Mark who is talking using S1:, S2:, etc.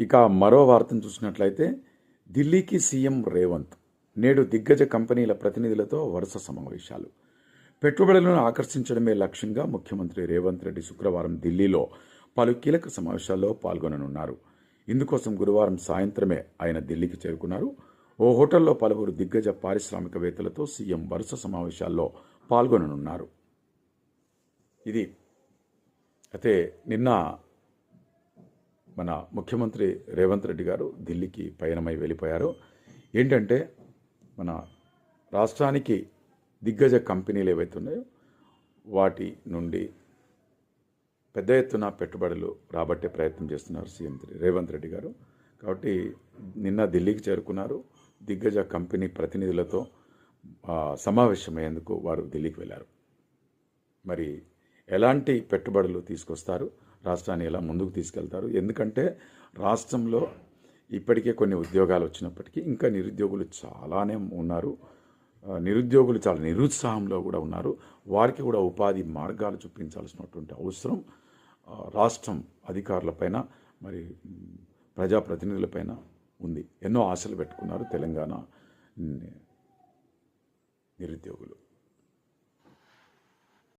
S1: ఇక మరో వార్తను చూసినట్లయితే ఢిల్లీకి సీఎం రేవంత్ నేడు దిగ్గజ కంపెనీల ప్రతినిధులతో వరుస సమావేశాలు. పెట్టుబడులను ఆకర్షించడమే లక్ష్యంగా ముఖ్యమంత్రి రేవంత్ రెడ్డి శుక్రవారం ఢిల్లీలో పలు కీలక సమావేశాల్లో పాల్గొననున్నారు. ఇందుకోసం గురువారం సాయంత్రమే ఆయన ఢిల్లీకి చేరుకున్నారు. ఓ హోటల్లో పలువురు దిగ్గజ పారిశ్రామికవేత్తలతో సీఎం వరుస సమావేశాల్లో పాల్గొననున్నారు. ఇది అయితే నిన్న మన ముఖ్యమంత్రి రేవంత్ రెడ్డి గారు ఢిల్లీకి పయనమై వెళ్ళిపోయారు. ఏంటంటే మన రాష్ట్రానికి దిగ్గజ కంపెనీలు ఏవైతే ఉన్నాయో వాటి నుండి పెద్ద ఎత్తున పెట్టుబడులు రాబట్టే ప్రయత్నం చేస్తున్నారు సీఎం రేవంత్ రెడ్డి గారు. కాబట్టి నిన్న ఢిల్లీకి చేరుకున్నారు. దిగ్గజ కంపెనీ ప్రతినిధులతో సమావేశమయ్యేందుకు వారు ఢిల్లీకి వెళ్ళారు. మరి ఎలాంటి పెట్టుబడులు తీసుకొస్తారు? రాష్ట్రాన్ని ఎలా ముందుకు తీసుకెళ్తారు. ఎందుకంటే రాష్ట్రంలో ఇప్పటికే కొన్ని ఉద్యోగాలు వచ్చినప్పటికీ ఇంకా నిరుద్యోగులు చాలానే ఉన్నారు. నిరుద్యోగులు చాలా నిరుత్సాహంలో కూడా ఉన్నారు. వారికి కూడా ఉపాధి మార్గాలు చూపించాల్సినటువంటి అవసరం రాష్ట్రం అధికారులపైన మరి ప్రజాప్రతినిధులపైన ఉంది. ఎన్నో ఆశలు పెట్టుకున్నారు తెలంగాణ నిరుద్యోగులు.